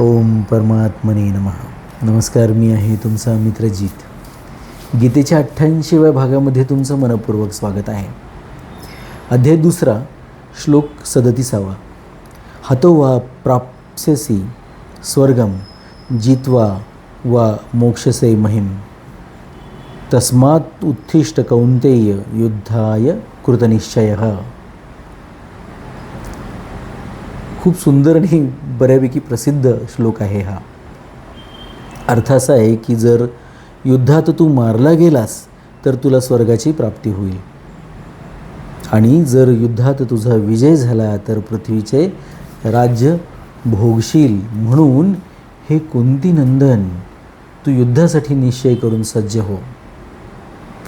ओम परमात्मने नमः. नमस्कार मी आहे तुमचा मित्रजीत गीतेच्या अठ्ठ्याऐंशीव्या भागामध्ये तुमचं मनपूर्वक स्वागत आहे. अध्याय दुसरा श्लोक सदतीसावा. हतो वा प्राप्स्यसी स्वर्गम जित्वा वा मोक्षसे महिम. तस्मात् उत्थिष्ट कौंतेय युद्धाय कृतनिश्चय. खूप सुंदर आणि बऱ्यापैकी प्रसिद्ध श्लोक आहे हा. अर्थ असा आहे की जर युद्धात तू मारला गेलास तर तुला स्वर्गाची प्राप्ती होईल. आणि जर युद्धात तुझा विजय झाला तर पृथ्वीचे राज्य भोगशील म्हणून हे कोणती नंदन तू युद्धासाठी निश्चय करून सज्ज हो.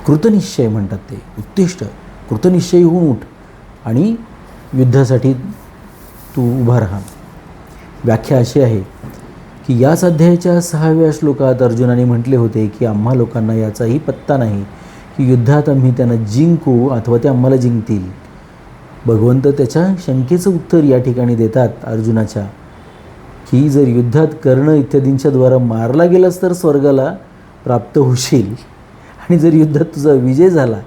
कृतनिश्चय म्हणतात ते. उत्तिष्ट कृतनिश्चय होऊन उठ आणि युद्धासाठी तू उभा राहा. व्याख्या अशी आहे की याच अध्यायाच्या सहाव्या श्लोकात अर्जुनाने म्हटले होते की आम्हा लोकांना याचाही पत्ता नाही की युद्धात आम्ही त्यांना जिंकू अथवा ते आम्हाला जिंकतील. भगवंत त्याच्या शंकेचं उत्तर या ठिकाणी देतात अर्जुनाच्या की जर युद्धात कर्ण इत्यादींच्या द्वारा मारला गेलास तर स्वर्गाला प्राप्त होशील. आणि जर युद्धात तुझा विजय झाला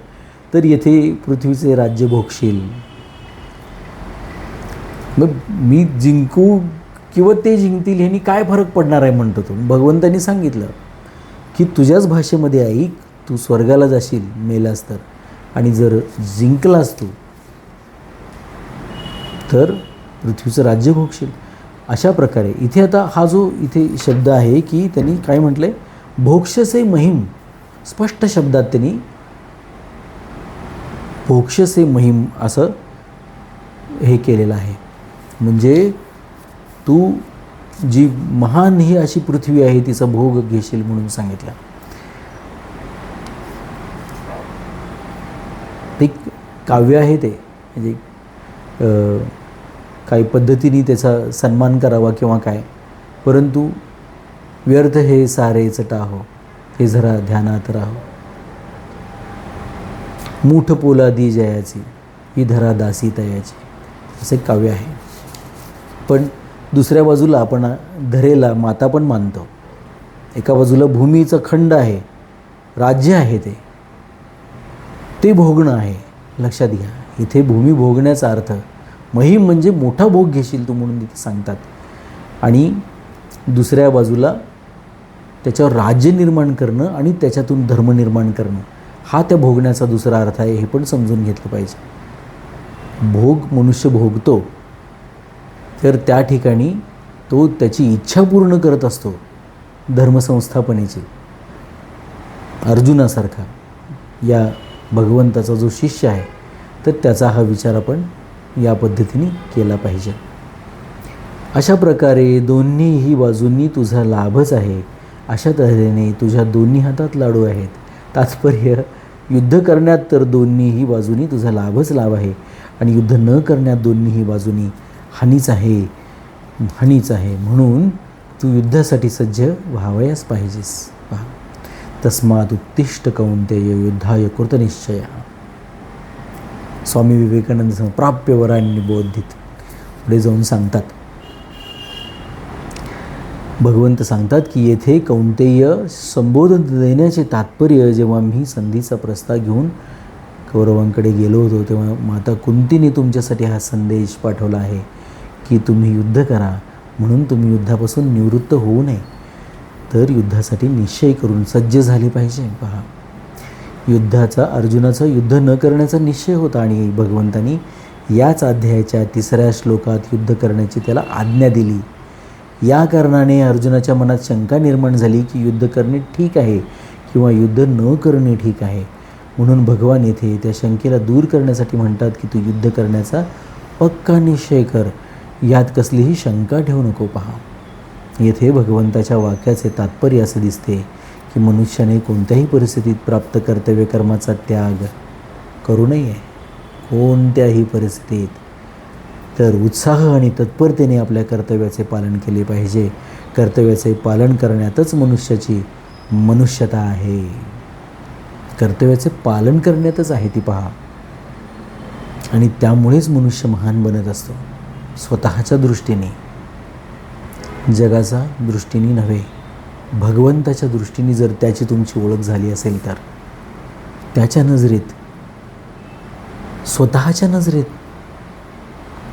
तर येथे पृथ्वीचे राज्य भोगशील. मग मी जिंकू किंवा ते जिंकतील ह्यांनी काय फरक पडणार आहे म्हणतो तो. भगवंतांनी सांगितलं की तुझ्याच भाषेमध्ये ऐक तू स्वर्गाला जाशील मेलास तर. आणि जर जिंकलास तू तर पृथ्वीचं राज्य भोगशील. अशा प्रकारे इथे आता हा जो इथे शब्द आहे की त्यांनी काय म्हटलं आहे भोक्षसे महिम स्पष्ट शब्दात त्यांनी भोक्षसे महिम असं हे केलेलं आहे. म्हणजे तू जी महान ही अशी पृथ्वी आहे तिचा भोग घेशील म्हणून सांगितला. ते काव्य आहे ते. म्हणजे काही पद्धतीने त्याचा सन्मान करावा किंवा काय. परंतु व्यर्थ हे सारे चटाहो हे जरा ध्यानात राहो. मूठ पोलादी जयाची ही धरा दासी तयाची. असे काव्य आहे. पण दुसऱ्या बाजूला आपण धरेला माता पण मानतो. एका बाजूला भूमीचं खंड आहे राज्य आहे ते. ते भोगणं आहे. लक्षात घ्या इथे भूमी भोगण्याचा अर्थ महिम म्हणजे मोठा भोग घेशील तू म्हणून तिथे सांगतात. आणि दुसऱ्या बाजूला त्याच्यावर राज्य निर्माण करणं आणि त्याच्यातून धर्म निर्माण करणं हा त्या भोगण्याचा दुसरा अर्थ आहे हे पण समजून घेतलं पाहिजे. भोग मनुष्य भोगतो. तर त्या ठिकाणी तो त्याची इच्छा पूर्ण करत असतो धर्मसंस्थापनेची. अर्जुनासारखा या भगवंताचा जो शिष्य आहे तर त्याचा हा विचार आपण या पद्धतीने केला पाहिजे. अशा प्रकारे दोन्हीही बाजूंनी तुझा लाभच आहे. अशा तऱ्हेने तुझ्या दोन्ही हातात लाडू आहेत. तात्पर्य युद्ध करण्यात तर दोन्हीही बाजूनी तुझा लाभच लाभ आहे. आणि युद्ध न करण्यात दोन्हीही बाजूनी हानीच आहे हानीच आहे. म्हणून तू युद्धासाठी सज्ज व्हावयास पाहिजेस. पहा. तस्मात उत्तिष्ट कौंतेय युद्धाय कृतनिश्चय स्वामी विवेकानंद सांग प्राप्य वरांनी बोधित. पुढे जाऊन सांगतात. भगवंत सांगतात की येथे कौंतेय संबोधन देण्याचे तात्पर्य जेव्हा मी संधीचा प्रस्ताव घेऊन कौरवांकडे गेलो होतो तेव्हा माता कुंतीने तुमच्यासाठी हा संदेश पाठवला आहे. की तुम्ही युद्ध करा म्हणून तुम्ही युद्धापासून निवृत्त होऊ नये. तर युद्धासाठी निश्चय करून सज्ज झाले पाहिजे. पहा युद्धाचा अर्जुनाचा युद्ध न करण्याचा निश्चय होता आणि भगवंतानी याच अध्यायाच्या तिसऱ्या श्लोकात युद्ध करण्याची त्याला आज्ञा दिली. या कारणाने अर्जुनाच्या मनात शंका निर्माण झाली की युद्ध करणे ठीक आहे किंवा युद्ध न करणे ठीक आहे. म्हणून भगवान येथे त्या शंकेला दूर करण्यासाठी म्हणतात की तू युद्ध करण्याचा पक्का निश्चय कर. यात कसलीही शंका ठेवू नको पहा. येथे भगवंताच्या वाक्याचे तात्पर्य असं दिसते की मनुष्याने कोणत्याही परिस्थितीत प्राप्त कर्तव्य कर्माचा त्याग करू नये. कोणत्याही परिस्थितीत. तर उत्साह आणि तत्परतेने आपल्या कर्तव्याचे पालन केले पाहिजे. कर्तव्याचे पालन करण्यातच मनुष्याची मनुष्यता आहे. कर्तव्याचे पालन करण्यातच आहे ती पहा. आणि त्यामुळेच मनुष्य महान बनत असतो. स्वतःच्या दृष्टीने. जगाचा दृष्टीने नव्हे भगवंताच्या दृष्टीने जर त्याची तुमची ओळख झाली असेल तर. त्याच्या नजरेत स्वतःच्या नजरेत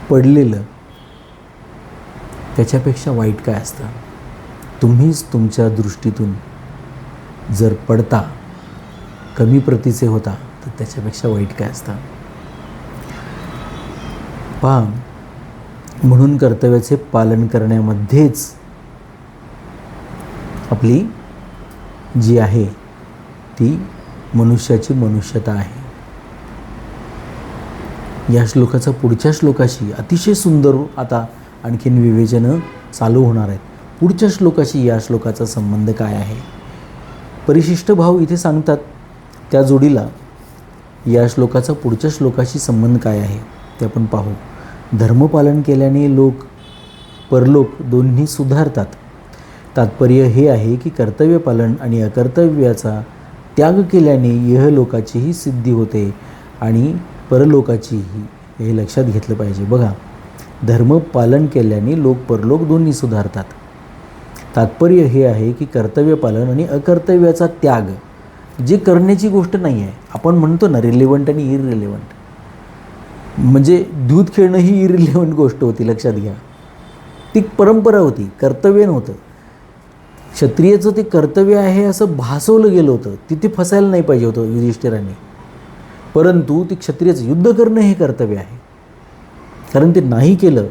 पडलेलं त्याच्यापेक्षा वाईट काय असतं? तुम्हीच तुमच्या दृष्टीतून जर पडता कमी प्रतीचे होता तर त्याच्यापेक्षा वाईट काय असतं? पहा म्हणून कर्तव्याचे पालन करण्यामध्येच आपली जी आहे ती मनुष्याची मनुष्यता आहे. या श्लोकाचा पुढच्या श्लोकाशी अतिशय सुंदर आता आणखीन विवेचनं चालू होणार आहेत. पुढच्या श्लोकाशी या श्लोकाचा संबंध काय आहे? परिशिष्ट भाव इथे सांगतात त्या जोडीला या श्लोकाचा पुढच्या श्लोकाशी संबंध काय आहे ते आपण पाहू. धर्मपालन केल्याने लोक परलोक दोन्ही सुधारतात. तात्पर्य हे आहे की कर्तव्यपालन आणि अकर्तव्याचा त्याग केल्याने यहलोकाचीही सिद्धी होते आणि परलोकाचीही हे लक्षात घेतलं पाहिजे. बघा धर्मपालन केल्याने लोक परलोक दोन्ही सुधारतात. तात्पर्य हे आहे की कर्तव्यपालन आणि अकर्तव्याचा त्याग जे करण्याची गोष्ट नाही आहे आपण म्हणतो ना रिलेवंट आणि इरिलेवंट म्हणजे दूध खेळणं ही इरिलेवंट गोष्ट होती लक्षात घ्या. ती परंपरा होती कर्तव्य नव्हतं. क्षत्रियाचं ते कर्तव्य आहे असं भासवलं गेलं होतं. तिथे फसायला नाही पाहिजे होतं युधिष्ठिराने. परंतु ते क्षत्रियाचं युद्ध करणं हे कर्तव्य आहे. कारण ते नाही केलं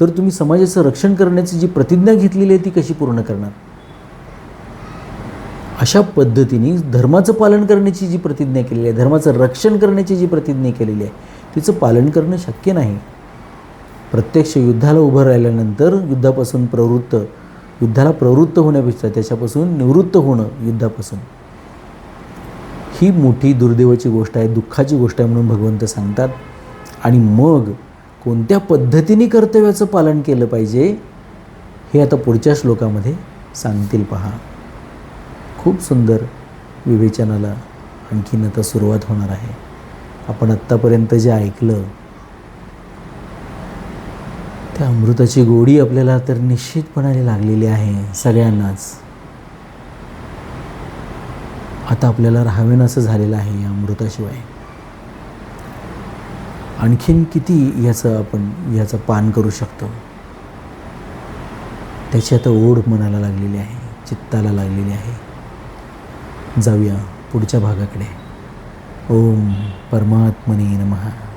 तर तुम्ही समाजाचं रक्षण करण्याची जी प्रतिज्ञा घेतलेली आहे ती कशी पूर्ण करणार? अशा पद्धतीने धर्माचं पालन करण्याची जी प्रतिज्ञा केलेली आहे धर्माचं रक्षण करण्याची जी प्रतिज्ञा केलेली आहे तिचं पालन करणं शक्य नाही. प्रत्यक्ष युद्धाला उभं राहिल्यानंतर युद्धापासून प्रवृत्त युद्धाला प्रवृत्त होण्यापेक्षा त्याच्यापासून निवृत्त होणं युद्धापासून. ही मोठी दुर्दैवाची गोष्ट आहे दुःखाची गोष्ट आहे म्हणून भगवंत सांगतात. आणि मग कोणत्या पद्धतीने कर्तव्याचं पालन केलं पाहिजे हे आता पुढच्या श्लोकामध्ये सांगतील पहा. खूप सुंदर विवेचनाला आणखीन आता सुरुवात होणार आहे. आपण आत्तापर्यंत जे ऐकलं त्या अमृताची गोडी आपल्याला तर निश्चितपणाने लागलेली आहे सगळ्यांनाच. आता आपल्याला राहावेन असं झालेलं आहे या अमृताशिवाय. आणखीन किती याचं आपण याचं पान करू शकतो? त्याची आता ओढ मनाला लागलेली आहे चित्ताला लागलेली आहे. जाऊया पुढच्या भागाकडे. ओम परमात्मने नमः।